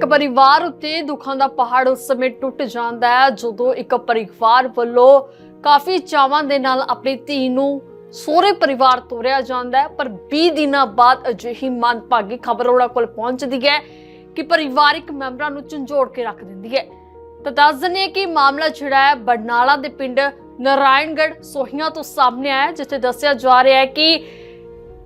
ਇੱਕ ਪਰਿਵਾਰ ਉੱਤੇ ਦੁੱਖਾਂ ਦਾ ਪਹਾੜ ਉਸ ਸਮੇਂ ਟੁੱਟ ਜਾਂਦਾ ਹੈ, ਜਦੋਂ ਇੱਕ ਪਰਿਵਾਰ ਵੱਲੋਂ ਕਾਫੀ ਚਾਵਾਂ ਦੇ ਨਾਲ ਆਪਣੀ ਧੀ ਨੂੰ ਸਹੁਰੇ ਪਰਿਵਾਰ ਤੋਰਿਆ ਜਾਂਦਾ ਹੈ, ਪਰ 20 ਦਿਨਾਂ ਬਾਅਦ ਅਜਿਹੀ ਮੰਦਭਾਗੀ ਖਬਰ ਉਹਨਾਂ ਕੋਲ ਪਹੁੰਚਦੀ ਹੈ ਕਿ ਪਰਿਵਾਰਿਕ ਮੈਂਬਰਾਂ ਨੂੰ ਝੰਜੋੜ ਕੇ ਰੱਖ ਦਿੰਦੀ ਹੈ। ਤਾਂ ਦੱਸ ਦਿੰਦੇ ਹਾਂ ਕਿ ਮਾਮਲਾ ਜਿਹੜਾ ਹੈ, ਬਰਨਾਲਾ ਦੇ ਪਿੰਡ ਨਾਰਾਇਣਗੜ੍ਹ ਸੋਹੀਆਂ ਤੋਂ ਸਾਹਮਣੇ ਆਇਆ ਜਿੱਥੇ ਦੱਸਿਆ ਜਾ ਰਿਹਾ ਹੈ ਕਿ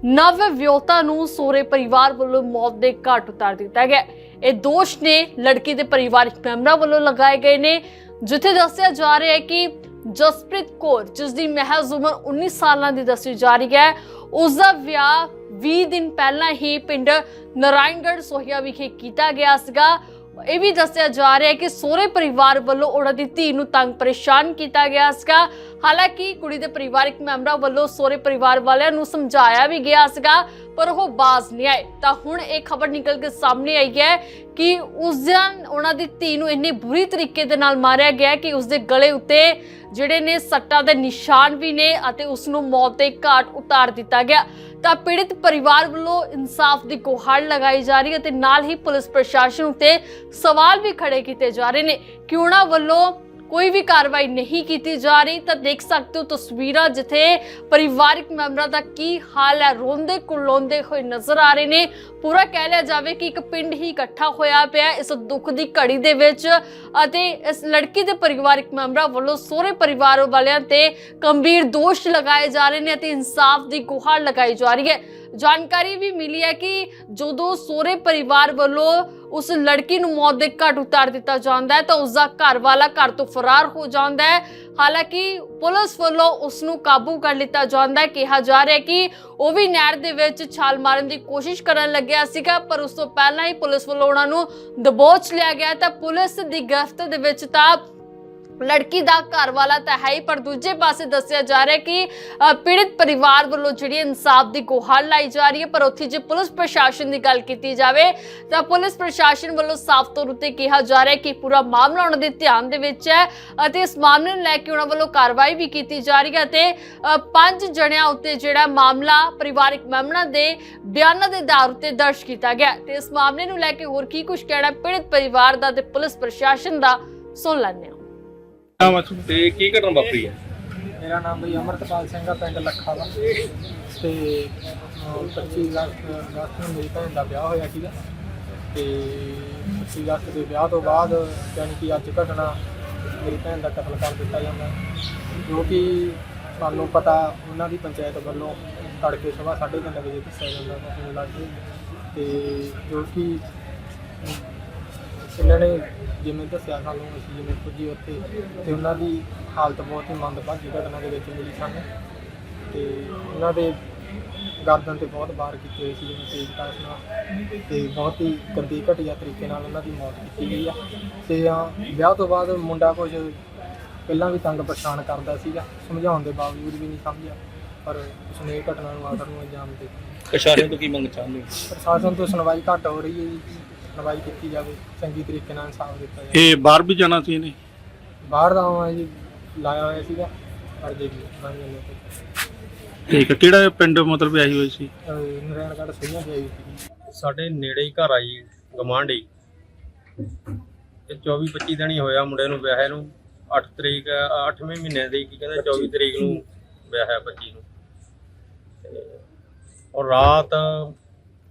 ਨਵ ਵਿਆਹੁਤਾ ਨੂੰ ਸੋਰੇ ਪਰਿਵਾਰ ਵੱਲੋਂ ਮੌਤ ਦੇ ਘਾਟ ਉਤਾਰ ਦਿੱਤਾ ਗਿਆ। ਇਹ ਦੋਸ਼ ਨੇ ਲੜਕੀ ਦੇ ਪਰਿਵਾਰਕ ਮੈਂਬਰਾਂ ਵੱਲੋਂ ਲਗਾਏ ਗਏ ਨੇ, ਜਿੱਥੇ ਦੱਸਿਆ ਜਾ ਰਿਹਾ ਹੈ ਕਿ ਜਸਪ੍ਰੀਤ ਕੌਰ, ਜਿਸ ਦੀ ਮਹਿਜ਼ ਉਮਰ 19 ਸਾਲਾਂ ਦੀ ਦੱਸੀ ਜਾ ਰਹੀ ਹੈ, ਉਸ ਦਾ ਵਿਆਹ 20 ਦਿਨ ਪਹਿਲਾਂ ਹੀ ਪਿੰਡ ਨਾਰਾਇਣਗੜ੍ਹ ਸੋਹੀਆ ਵਿਖੇ ਕੀਤਾ ਗਿਆ ਸੀਗਾ। ਇਹ ਵੀ ਦੱਸਿਆ ਜਾ ਰਿਹਾ ਹੈ ਕਿ ਸਹੁਰੇ ਪਰਿਵਾਰ ਵੱਲੋਂ ਉਹਨਾਂ ਦੀ ਧੀ ਨੂੰ ਤੰਗ ਪਰੇਸ਼ਾਨ ਕੀਤਾ ਗਿਆ ਸੀਗਾ। ਹਾਲਾਂਕਿ ਕੁੜੀ ਦੇ ਪਰਿਵਾਰਕ ਮੈਂਬਰਾਂ ਵੱਲੋਂ ਸਹੁਰੇ ਪਰਿਵਾਰ ਵਾਲਿਆਂ ਨੂੰ ਸਮਝਾਇਆ ਵੀ ਗਿਆ ਸੀਗਾ। ਪਰ ਉਹ ਬਾਜ਼ ਨਹੀਂ ਆਏ। ਤਾਂ ਹੁਣ ਇਹ ਖਬਰ ਨਿਕਲ ਕੇ ਸਾਹਮਣੇ ਆਈ ਹੈ ਕਿ ਉਸ ਦਿਨ ਉਹਨਾਂ ਦੀ ਧੀ ਨੂੰ ਇੰਨੇ ਬੁਰੀ ਤਰੀਕੇ ਦੇ ਨਾਲ ਮਾਰਿਆ ਗਿਆ ਕਿ ਉਸ ਦੇ ਗਲੇ ਉੱਤੇ ਜਿਹੜੇ ਨੇ ਸੱਟਾਂ ਦੇ ਨਿਸ਼ਾਨ ਵੀ ਨੇ ਅਤੇ ਉਸ ਨੂੰ ਮੌਤ ਦੇ ਘਾਟ ਉਤਾਰ ਦਿੱਤਾ ਗਿਆ। ਤਾਂ ਪੀੜਿਤ ਪਰਿਵਾਰ ਵੱਲੋਂ ਇਨਸਾਫ ਦੀ ਗੁਹਾਰ ਲਗਾਈ ਜਾ ਰਹੀ ਹੈ ਤੇ ਨਾਲ ਹੀ ਪੁਲਿਸ ਪ੍ਰਸ਼ਾਸਨ ਉੱਤੇ ਸਵਾਲ ਵੀ ਖੜੇ ਕੀਤੇ ਜਾ ਰਹੇ ਨੇ ਕਿ ਉਹਨਾਂ ਵੱਲੋਂ ਕੋਈ ਵੀ ਕਾਰਵਾਈ ਨਹੀਂ ਕੀਤੀ ਜਾ ਰਹੀ, ਤਾਂ ਦੇਖ ਸਕਦੇ ਹੋ ਤਸਵੀਰਾਂ ਜਿੱਥੇ ਪਰਿਵਾਰਕ ਮੈਂਬਰਾਂ ਦਾ ਕੀ ਹਾਲ ਹੈ। ਰੋਂਦੇ ਕੁਰਲਾਉਂਦੇ ਹੋਏ ਨਜ਼ਰ ਆ ਰਹੇ ਨੇ। ਪੂਰਾ ਕਹਿ ਲਿਆ ਜਾਵੇ ਕਿ ਇੱਕ ਪਿੰਡ ਹੀ ਇਕੱਠਾ ਹੋਇਆ ਪਿਆ ਇਸ ਦੁੱਖ ਦੀ ਘੜੀ ਦੇ ਵਿੱਚ ਅਤੇ ਇਸ ਲੜਕੀ ਦੇ ਪਰਿਵਾਰਕ ਮੈਂਬਰਾਂ ਵੱਲੋਂ ਸਹੁਰੇ ਪਰਿਵਾਰ ਵਾਲਿਆਂ ਤੇ ਗੰਭੀਰ ਦੋਸ਼ ਲਗਾਏ ਜਾ ਰਹੇ ਨੇ ਅਤੇ ਇਨਸਾਫ ਦੀ ਗੁਹਾਰ ਲਗਾਈ ਜਾ ਰਹੀ ਹੈ। ਜਾਣਕਾਰੀ ਵੀ ਮਿਲੀ ਹੈ ਕਿ ਜਦੋਂ ਸਹੁਰੇ ਪਰਿਵਾਰ ਵੱਲੋਂ ਉਸ ਲੜਕੀ ਨੂੰ ਮੌਤ ਦੇ ਘਾਟ ਉਤਾਰ ਦਿੱਤਾ ਜਾਂਦਾ ਹੈ ਤਾਂ ਉਸ ਦਾ ਘਰ ਵਾਲਾ ਘਰ ਤੋਂ ਫਰਾਰ ਹੋ ਜਾਂਦਾ ਹੈ। ਹਾਲਾਂਕਿ ਪੁਲਿਸ ਵੱਲੋਂ ਉਸ ਨੂੰ ਕਾਬੂ ਕਰ ਲਿੱਤਾ ਜਾਂਦਾ ਹੈ। ਕਿਹਾ ਜਾ ਰਿਹਾ ਕਿ ਉਹ ਵੀ ਨਹਿਰ ਦੇ ਵਿੱਚ ਛਾਲ ਮਾਰਨ ਦੀ ਕੋਸ਼ਿਸ਼ ਕਰਨ ਲੱਗਿਆ ਸੀਗਾ, ਪਰ ਉਸ ਤੋਂ ਪਹਿਲਾਂ ਹੀ ਪੁਲਿਸ ਵੱਲੋਂ ਉਹਨਾਂ ਨੂੰ ਦਬੋਚ ਲਿਆ ਗਿਆ ਤਾਂ ਪੁਲਿਸ ਦੀ ਗ੍ਰਿਫਤ ਦੇ ਵਿੱਚ ਤਾਂ ਲੜਕੀ ਦਾ ਘਰ ਵਾਲਾ ਤਾਂ ਹੈ ਹੀ ਪਰ ਦੂਜੇ ਪਾਸੇ ਦੱਸਿਆ ਜਾ ਰਿਹਾ ਕਿ ਅ, ਪੀੜਿਤ ਪਰਿਵਾਰ ਵੱਲੋਂ ਜਿਹੜੀ ਇਨਸਾਫ ਦੀ ਗੁਹਾਰ ਲਾਈ ਜਾ ਰਹੀ ਹੈ ਪਰ ਉੱਥੇ ਜੇ ਪੁਲਿਸ ਪ੍ਰਸ਼ਾਸਨ ਦੀ ਗੱਲ ਕੀਤੀ ਜਾਵੇ ਤਾਂ ਪੁਲਿਸ ਪ੍ਰਸ਼ਾਸਨ ਵੱਲੋਂ ਸਾਫ਼ ਤੌਰ ਉੱਤੇ ਕਿਹਾ ਜਾ ਰਿਹਾ ਕਿ ਪੂਰਾ ਮਾਮਲਾ ਉਹਨਾਂ ਦੇ ਧਿਆਨ ਦੇ ਵਿੱਚ ਹੈ ਅਤੇ ਇਸ ਮਾਮਲੇ ਨੂੰ ਲੈ ਕੇ ਉਹਨਾਂ ਵੱਲੋਂ ਕਾਰਵਾਈ ਵੀ ਕੀਤੀ ਜਾ ਰਹੀ ਹੈ ਤੇ ਪੰਜ ਜਣਿਆਂ ਉੱਤੇ ਜਿਹੜਾ ਮਾਮਲਾ ਪਰਿਵਾਰਕ ਮੈਂਬਰਾਂ ਦੇ ਬਿਆਨਾਂ ਦੇ ਆਧਾਰ ਉੱਤੇ ਦਰਜ ਕੀਤਾ ਗਿਆ ਹੈ। ਤੇ ਇਸ ਮਾਮਲੇ ਨੂੰ ਲੈ ਕੇ ਹੋਰ ਕੀ ਕੁਝ ਕਹਿਣਾ ਪੀੜਿਤ ਪਰਿਵਾਰ ਦਾ ਤੇ ਪੁਲਿਸ ਪ੍ਰਸ਼ਾਸਨ ਦਾ ਸੁਣ ਲੈਂਦੇ ਹਾਂ ਨਾਮ ਅਸੂ ਤੇ ਕੀ ਘਟਨਾ ਵਾਪਰੀ ਹੈ? ਮੇਰਾ ਨਾਮ ਬਈ ਅਮਰਤਪਾਲ ਸਿੰਘ ਆ ਪਿੰਡ ਲੱਖਾ ਦਾ ਤੇ ਅਹ, 25 ਅਗਸਤ ਅਗਸਤ ਨੂੰ ਮੇਰੀ ਭੈਣ ਦਾ ਵਿਆਹ ਹੋਇਆ ਸੀਗਾ। ਤੇ 25 ਅਗਸਤ ਦੇ ਵਿਆਹ ਤੋਂ ਬਾਅਦ ਯਾਨੀ ਕਿ ਅੱਜ ਘਟਨਾ ਮੇਰੀ ਭੈਣ ਦਾ ਕਤਲ ਕਰ ਦਿੱਤਾ ਜਾਂਦਾ ਜੋ ਕਿ ਸਾਨੂੰ ਪਤਾ ਉਹਨਾਂ ਦੀ ਪੰਚਾਇਤ ਵੱਲੋਂ ਤੜਕੇ ਸਵੇਰ 3:30 ਵਜੇ ਦੱਸਿਆ ਜਾਂਦਾ ਤਾਂ ਫੋਨ ਕੇ ਤੇ ਜੋ ਕਿ ਇਹਨਾਂ ਨੇ ਜਿਵੇਂ ਦੱਸਿਆ ਸਾਨੂੰ ਅਸੀਂ ਜਿਵੇਂ ਪੁੱਜੀ ਉੱਥੇ ਤੇ ਉਹਨਾਂ ਦੀ ਹਾਲਤ ਬਹੁਤ ਹੀ ਮੰਦਭਾਗੀ ਘਟਨਾ ਦੇ ਵਿੱਚ ਮਿਲੀ ਸਾਨੂੰ। ਤੇ ਉਹਨਾਂ ਦੇ ਗਰਦਨ ਤੇ ਬਹੁਤ ਵਾਰ ਕੀਤੇ ਹੋਏ ਸੀ ਜਿਵੇਂ ਤੇਜ਼ ਤਾਸ ਨਾਲ ਤੇ ਬਹੁਤ ਹੀ ਗੰਦੀ ਘਟੀਆ ਤਰੀਕੇ ਨਾਲ ਉਹਨਾਂ ਦੀ ਮੌਤ ਕੀਤੀ ਗਈ ਆ। ਤੇ ਆ ਵਿਆਹ ਤੋਂ ਬਾਅਦ ਮੁੰਡਾ ਕੁਝ ਪਹਿਲਾਂ ਵੀ ਤੰਗ ਪਰੇਸ਼ਾਨ ਕਰਦਾ ਸੀਗਾ ਸਮਝਾਉਣ ਦੇ ਬਾਵਜੂਦ ਵੀ ਨਹੀਂ ਸਮਝਿਆ। ਪਰ ਉਸਨੇ ਇਹ ਘਟਨਾ ਨੂੰ ਆਖਰ ਨੂੰ ਅੰਜਾਮ ਦੇ ਦਿੱਤਾ। ਪ੍ਰਸ਼ਾਸਨ ਤੋਂ ਕੀ ਮੰਗ ਚਾਹੁੰਦੇ ਹੋ? ਪ੍ਰਸ਼ਾਸਨ ਤੋਂ ਸੁਣਵਾਈ ਘੱਟ ਹੋ ਰਹੀ ਹੈ ਜੀ। ਸੁਣਵਾਈ ਕੀਤੀ ਜਾਵੇ ਚੰਗੀ ਤਰੀਕੇ ਨਾਲ ਇਨਸਾਫ ਦਿੱਤਾ ਜਾਵੇ। ਇਹ ਬਾਹਰ ਵੀ ਜਾਣਾ ਸੀ ਇਹਨੇ? ਬਾਹਰ ਦਾ ਆਵਾਂ ਜੀ ਲਾਇਆ ਹੋਇਆ ਸੀਗਾ ਪਰ ਜੇ ਜਾਂਦੇ ਤੇ। ਠੀਕ ਹੈ ਕਿਹੜਾ ਪਿੰਡ ਮਤਲਬ ਆਈ ਹੋਈ ਸੀ? ਅਹ ਨਾਰਾਇਣਗੜ੍ਹ ਸਹੀਆਂ ਦੀ ਆਈ ਸੀ। ਸਾਡੇ ਨੇੜੇ ਹੀ ਘਰ ਆਈ ਗਮਾਂਢੀ ਤੇ 24 25 ਦਿਨ ਹੀ ਹੋਇਆ ਮੁੰਡੇ ਨੂੰ ਵਿਆਹੇ ਨੂੰ। 8 ਤਰੀਕ 8ਵੇਂ ਮਹੀਨੇ ਦੀ ਕੀ ਕਹਿੰਦੇ 24 ਤਰੀਕ ਨੂੰ ਵਿਆਹਿਆ 25 ਨੂੰ। ਔਰ ਰਾਤ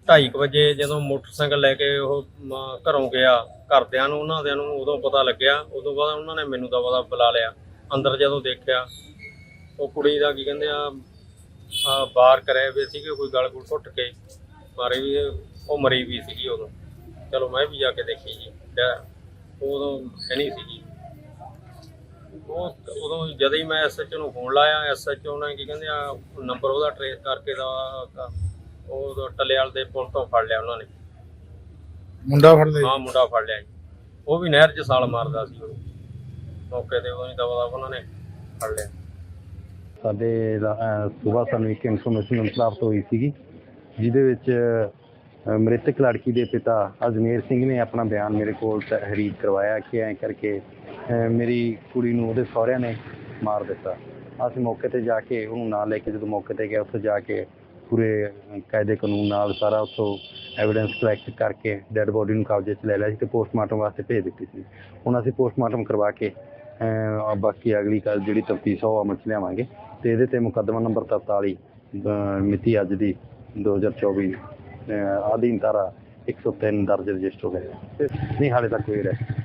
2:30 ਵਜੇ ਜਦੋਂ ਮੋਟਰਸਾਈਕਲ ਲੈ ਕੇ ਉਹ ਮ- ਘਰੋਂ ਗਿਆ, ਘਰਦਿਆਂ ਨੂੰ ਉਹਨਾਂ ਦਿਆਂ ਨੂੰ ਉਦੋਂ ਪਤਾ ਲੱਗਿਆ। ਉਦੋਂ ਬਾਅਦ ਉਹਨਾਂ ਨੇ ਮੈਨੂੰ ਤਾਂ ਪਤਾ ਬੁਲਾ ਲਿਆ। ਅੰਦਰ ਜਦੋਂ ਦੇਖਿਆ, ਉਹ ਕੁੜੀ ਦਾ ਕੀ ਕਹਿੰਦੇ ਆ ਆ ਬਾਹਰ ਕਰੇ ਵੀ ਸੀਗੇ, ਕੋਈ ਗਲ ਗੁਲ ਘੁੱਟ ਕੇ। ਮਾਰੇ ਵੀ, ਉਹ ਮਰੀ ਵੀ ਸੀਗੀ ਉਦੋਂ। ਚਲੋ ਮੈਂ ਵੀ ਜਾ ਕੇ ਦੇਖੀ ਜੀ। ਡੈ- ਉਦੋਂ ਹੈ ਨਹੀਂ ਸੀਗੀ। ਉਹ ਉਦੋਂ ਜਦੋਂ ਹੀ ਮੈਂ ਐਸਐਚਓ ਨੂੰ ਫੋਨ ਲਾਇਆ ਐਸਐਚਓ ਨੇ ਕੀ ਕਹਿੰਦੇ ਆ ਨੰਬਰ ਉਹਦਾ ਟਰੇਸ ਕਰਕੇ ਦਾ ਉਹ ਟਲਿਆਲ ਦੇ ਪੁਲ ਤੋਂ ਫੜ ਲਿਆ ਉਹਨਾਂ ਨੇ। ਮੁੰਡਾ ਫੜ ਲਿਆ ਹਾਂ ਮੁੰਡਾ ਫੜ ਲਿਆ ਜੀ। ਉਹ ਵੀ ਨਹਿਰ 'ਚ ਸਾਲ ਮਾਰਦਾ ਸੀ ਉਹ। ਮੌਕੇ ਤੇ ਉਹ ਨਹੀਂ ਦਵਾ ਉਹਨਾਂ ਨੇ ਫੜ ਲਿਆ। ਸਾਡੇ ਸਵੇਰ ਸਾਨੂੰ ਇੱਕ ਇਨਫੋਰਮੇਸ਼ਨ ਪ੍ਰਾਪਤ ਹੋਈ ਸੀਗੀ ਜਿਹਦੇ ਵਿੱਚ ਮ੍ਰਿਤਕ ਲੜਕੀ ਦੇ ਪਿਤਾ ਅਜਮੇਰ ਸਿੰਘ ਨੇ ਆਪਣਾ ਬਿਆਨ ਮੇਰੇ ਕੋਲ ਤਹਿਰੀਰ ਕਰਵਾਇਆ ਕਿ ਐਂ ਕਰਕੇ ਮੇਰੀ ਕੁੜੀ ਨੂੰ ਉਹਦੇ ਸਹੁਰਿਆਂ ਨੇ ਮਾਰ ਦਿੱਤਾ। ਅਸੀਂ ਮੌਕੇ ਤੇ ਜਾ ਕੇ ਉਹਨੂੰ ਨਾਲ ਲੈ ਕੇ ਜਦੋਂ ਮੌਕੇ ਤੇ ਗਏ ਉੱਥੇ ਜਾ ਕੇ ਪੂਰੇ ਕਾਇਦੇ ਕਾਨੂੰਨ ਨਾਲ ਸਾਰਾ ਉੱਥੋਂ ਐਵੀਡੈਂਸ ਕਲੈਕਟ ਕਰਕੇ ਡੈੱਡ ਬੋਡੀ ਨੂੰ ਕਬਜ਼ੇ 'ਚ ਲੈ ਲਿਆ ਸੀ ਤੇ ਪੋਸਟਮਾਰਟਮ ਵਾਸਤੇ ਭੇਜ ਦਿੱਤੀ ਸੀ ਹੁਣ ਅਸੀਂ ਪੋਸਟਮਾਰਟਮ ਕਰਵਾ ਕੇ ਬਾਕੀ ਅਗਲੀ ਕੱਲ ਜਿਹੜੀ ਤਫਤੀਸ਼ ਉਹ ਅਮਲ 'ਚ ਲਿਆਵਾਂਗੇ ਤੇ ਇਹਦੇ ਤੇ ਮੁਕੱਦਮਾ ਨੰਬਰ 43 ਮਿਤੀ ਅੱਜ ਦੀ 2024 ਅਹ, ਅਧੀਨ ਧਾਰਾ 103 ਦਰਜ ਰਜਿਸਟਰ ਹੋਇਆ ਹੈ। ਨਹੀਂ ਹਾਲੇ ਤੱਕ ਕੋਈ ਅਰੈਸਟ